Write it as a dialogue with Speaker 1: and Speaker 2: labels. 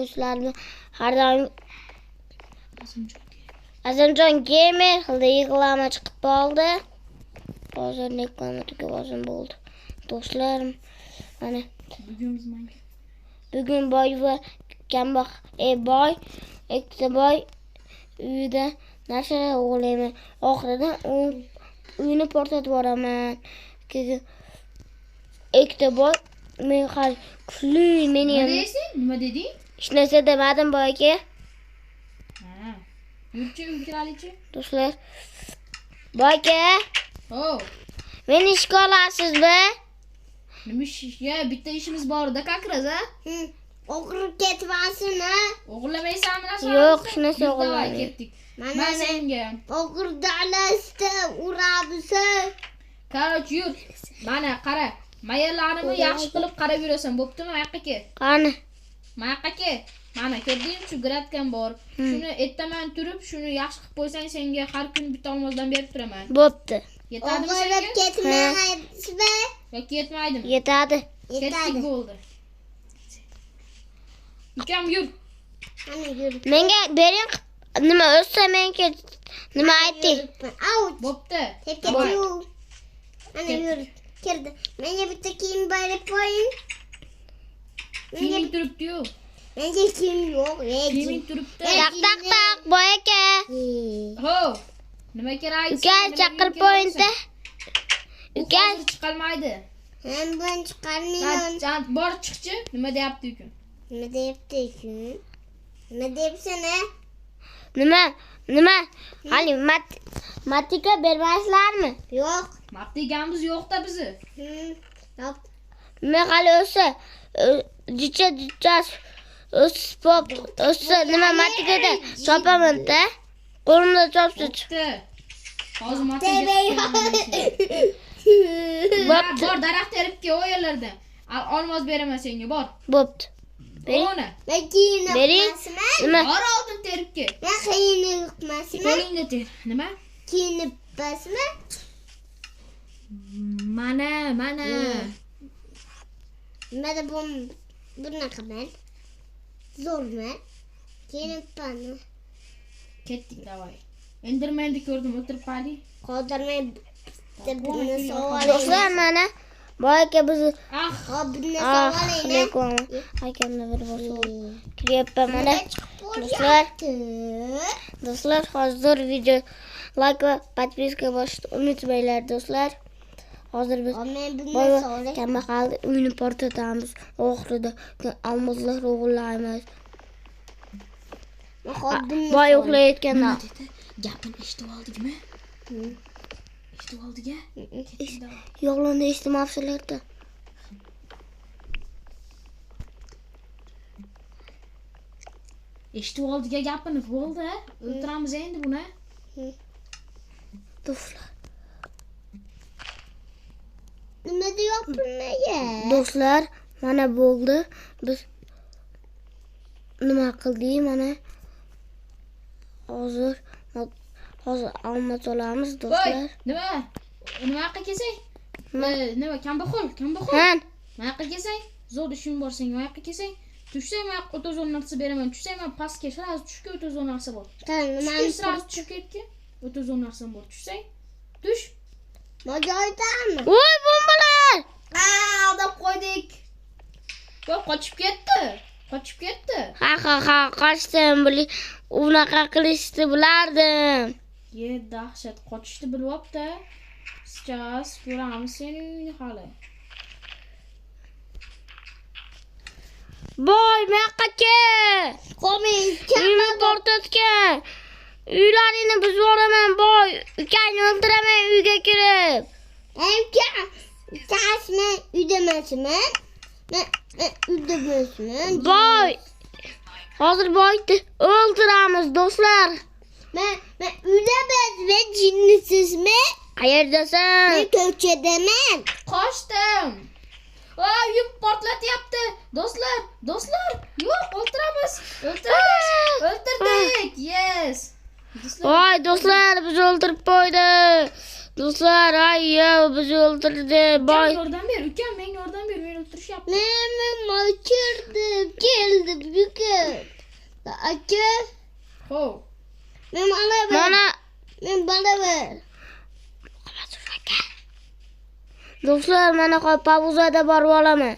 Speaker 1: do'stlarni har doim azimjon gamer reklama chiqib qoldi hozir reklama tugab ozim bo'ldi do'stlarim mana
Speaker 2: Bugun
Speaker 1: boy va kambag'al e boy ikkita boy uyida narsa o'g'irlayman oxirida u- uyini portlatib yuboraman keyin ikkita boy men hali kuchli meni
Speaker 2: Nima deding?
Speaker 1: İşlese demedim
Speaker 2: belki. Gideceğim kraliçe.
Speaker 1: Dostlar. Belki.
Speaker 2: Oh.
Speaker 1: Beni iş kolarsız
Speaker 2: be. Demiş ya bitti işimiz bu arada kalkarız ha. Hı.
Speaker 1: Okurup getvarsın ha.
Speaker 2: Okulamaysan nasıl
Speaker 1: Yok
Speaker 2: şuna
Speaker 3: okulamayın.
Speaker 2: Gittik.
Speaker 3: Ben
Speaker 2: senge.
Speaker 3: Okur dalaştı urabısı.
Speaker 2: Karoç yur. Bana qara. Mayalarımı yaxshi qilib qarab yurasan, bo'ptimi, ayaqqa ket.
Speaker 1: Qani.
Speaker 2: Mayoqqa. Mana ko'rdingmi, shu gratkam bor. Shuni ertaman turib, shuni yaxshi qilib qo'ysang, senga har kun bitta olmozdan berib turaman.
Speaker 1: bo'pti
Speaker 2: Yetadimi senga?
Speaker 3: ketmaysizmi?
Speaker 2: Yoki yetmaydimi?
Speaker 1: yetadi
Speaker 3: Yetadi.
Speaker 2: bo'ldi. Ukam yur.
Speaker 3: Mana yur.
Speaker 1: menga bering nima o'ssa menga nima ayting
Speaker 3: Out.
Speaker 2: Bo'pti.
Speaker 3: Mana yur. Kirdi. Menga bitta kiyim berib qo'ying. Menga
Speaker 2: Kiyiming turibdi-yu.
Speaker 3: menga kiyim yo'q.
Speaker 2: Kiyiming turibdi.
Speaker 1: tak tak tak boy aka
Speaker 2: Ho. Nima kerak?
Speaker 1: uka chaqirib qo'yingda uka
Speaker 2: Hozir chiqolmaydi.
Speaker 3: Ham ben chiqarmayman.
Speaker 2: jan bor chiqchi. Nima deyapti ukam?
Speaker 3: Nima deyapti kun? Nima deyapsan ha?
Speaker 1: nima nima hali mat matika bermaysizlarmi
Speaker 3: Yo'q.
Speaker 2: Map deganimiz yo'q-da bizni.
Speaker 3: Hmm. Yo'q.
Speaker 1: men hali o'ssa o'sib o'ssa nima matikada chopamanda qo'limda chopsa
Speaker 2: Bo'pti. Hozir map
Speaker 3: Tebe
Speaker 1: bo'pti
Speaker 2: Bor daraxt terib kel o yerlardan. Al olmos beraman senga, bor.
Speaker 1: bering
Speaker 2: Ona.
Speaker 1: Bering.
Speaker 3: yuqmasman.
Speaker 1: nima
Speaker 2: Bor oldin terib kel.
Speaker 3: Ben kiyinib yuqmasman.
Speaker 2: Qo'lingda ter. Nima?
Speaker 3: Kiyinib basman.
Speaker 2: Mana, mana.
Speaker 3: Nimada bu bunaqa men. Zo'rman. Kiyinibman.
Speaker 2: Ketdik davay. Endermanni ko'rdim, o'tirib qoldik.
Speaker 3: Qoldirmay bitta buni
Speaker 1: do'stlar
Speaker 3: savolayman.
Speaker 1: mana boy aka bizni
Speaker 2: Ah,
Speaker 3: Hop buni
Speaker 1: ah
Speaker 3: savolayman.
Speaker 1: lekin akamni bir bor kiryapman mana do'stlar do'stlar hozir video layk va подписка bosishni unutmanglar do'stlar hozir biz boy va
Speaker 3: savolayman.
Speaker 1: kambag'al uyni portlatamiz oxirida olmoslar o'g'irlaymiz boy uxlayotganda
Speaker 2: gapini eshitib oldikmi? Eshitib davay.
Speaker 1: yolg'onni eshitmabsizlarda
Speaker 2: Eshitib oldik-a gapini, bo'ldi. O'tiramiz endi buni.
Speaker 1: Ne
Speaker 3: diyor ne
Speaker 1: Do'stlar, mana bo'ldi. Biz nima qildik? Mana hozir hozir olma olamiz do'stlar.
Speaker 2: Nima? Nima haqqa kelsang?
Speaker 1: Nima
Speaker 2: kambag'al, kambag'al.
Speaker 1: Ha.
Speaker 2: Nima haqqa kelsang? Zo'r ishing borsang, nima haqqa kelsang? Tushsang men 30 narsa beraman. Tushsang men pastga sraz tushga 30 narsa bor. Ha,
Speaker 3: nima?
Speaker 2: Sraz tushib ketdi. 30 narsa bor. Tushsang, tush.
Speaker 3: Mojoydami?
Speaker 1: Voy
Speaker 2: qochib ketdi. Qochib ketdi.
Speaker 1: ha ha ha qochdim unaqa qilishni bilardim
Speaker 2: Ye, dahshat, qochishni bilyapti. Сейчас ko'ramiz seni hali.
Speaker 1: boy buyoqqa kel
Speaker 3: Qo'ming.
Speaker 1: uyni portlatgan uylaringni buzib yuboraman boy ukangni o'ldiraman uyga kirib
Speaker 3: Emka. Tasma uydamasman. Men men uydamasman.
Speaker 1: boy hozir boyni o'ldiramiz do'stlar
Speaker 3: Men men uydamasman. Jinnisizmi?
Speaker 1: qayerdasan
Speaker 3: Men ko'chadaman.
Speaker 2: Qochdim. Voy, uyim portlatyapti. Do'stlar, do'stlar, yo'q, o'ltiramiz. O'ltiramiz. O'ltirdik. Yes. Do'stlar,
Speaker 1: voy do'stlar bizni o'ldirib qo'ydi do'stlar ay yo bizni o'ldirdi
Speaker 2: ukam
Speaker 1: boy
Speaker 2: yordam ber, ukam menga yordam urishyapti
Speaker 3: Men men mochirdim, keldim, bugun. Aka,
Speaker 2: ho'p
Speaker 3: men mana bir,
Speaker 1: Mana
Speaker 3: men bana ver.
Speaker 1: do'stlar mana hop pavuzada borib olaman.